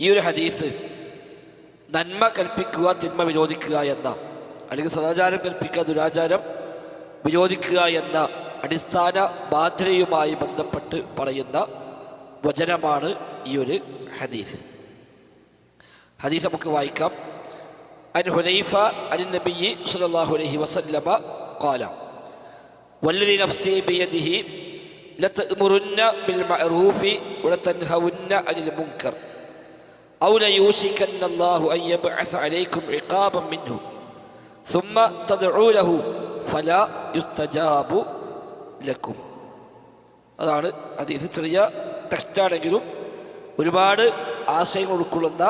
ഈ ഒരു ഹദീസ് നന്മ കൽപ്പിക്കുക തിന്മ വിരോധിക്കുക എന്ന അല്ലെങ്കിൽ സദാചാരം കൽപ്പിക്കുക ദുരാചാരം വിരോധിക്കുക എന്ന അടിസ്ഥാന ബാധ്യതയുമായി ബന്ധപ്പെട്ട് പറയുന്ന വചനമാണ് ഈ ഒരു ഹദീസ്. ഹദീസ് നമുക്ക് വായിക്കാം. അൻ ഹുദൈഫ അൻ നബി സല്ലല്ലാഹു അലൈഹി വസല്ലമ ഖാല വല്ലി നഫ്സി ബിയദിഹി ലതഅ്മുറുന്ന ബിൽ മഅറൂഫി വലതൻഹവുന്ന അനിൽ മുങ്കർ أو ليوشكن الله أن يبعث عليكم عقابا منه ثم تدعوا له فلا يستجاب لكم അതാണ് ഹദീസ് ചെറിയ ടെക്സ്റ്റാണെങ്കിലും ഒരുപാട് ആശയങ്ങൾ ഉൾക്കൊള്ളുന്ന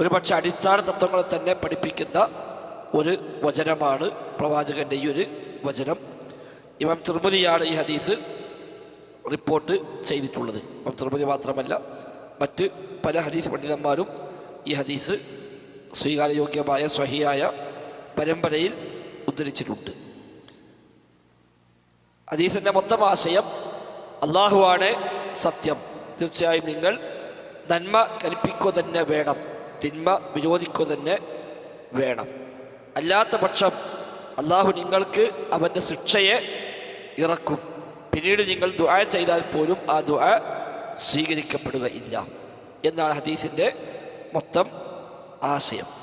ഒരുപക്ഷെ അടിസ്ഥാന തത്വങ്ങളെ തന്നെ പഠിപ്പിക്കുന്ന ഒരു വചനമാണ് പ്രവാചകന്റെ ഈ ഒരു വചനം ഇമാം തിരുമതിയാണ് ഈ ഹദീസ് റിപ്പോർട്ട് ചെയ്തിട്ടുള്ളത് ഇമാം തിരുമതി മാത്രമല്ല മറ്റ് പല ഹദീസ് പണ്ഡിതന്മാരും ഈ ഹദീസ് സ്വീകാര്യയോഗ്യമായ സ്വഹിയായ പരമ്പരയിൽ ഉദ്ധരിച്ചിട്ടുണ്ട്. ഹദീസിന്റെ മൊത്തം ആശയം അള്ളാഹുവാണ് സത്യം. തീർച്ചയായും നിങ്ങൾ നന്മ കൽപ്പിക്കുക തന്നെ വേണം തിന്മ വിരോധിക്കുക തന്നെ വേണം. അല്ലാത്ത പക്ഷം അള്ളാഹു നിങ്ങൾക്ക് അവന്റെ ശിക്ഷയെ ഇറക്കും. പിന്നീട് നിങ്ങൾ ദുആ ചെയ്താൽ പോലും ആ ദുആ സ്വീകരിക്കപ്പെടുകയില്ല. എന്നാണ് ഹദീസിന്റെ മൊത്തം ആശയം.